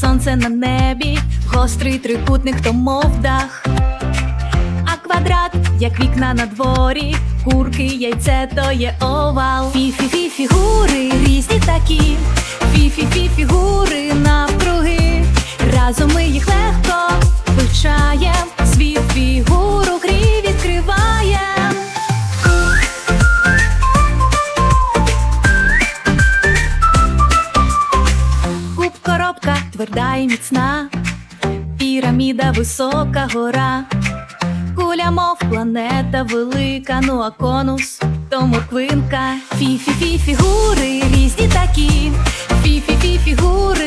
сонце на небі, гострий трикутник, то мов дах. А квадрат, як вікна на дворі, курки, яйце, то є овал. Фі-фі-фі фігури різні такі, фі-фі-фі фігури навкруги. Разом ми їх легко вивчаєм, світ фігуру грі відкриваєм. Тверда і міцна, піраміда висока гора, куля, мов планета велика, ну а конус то морквинка. Фі-фі-фі фігури різні такі, фі-фі-фі фігури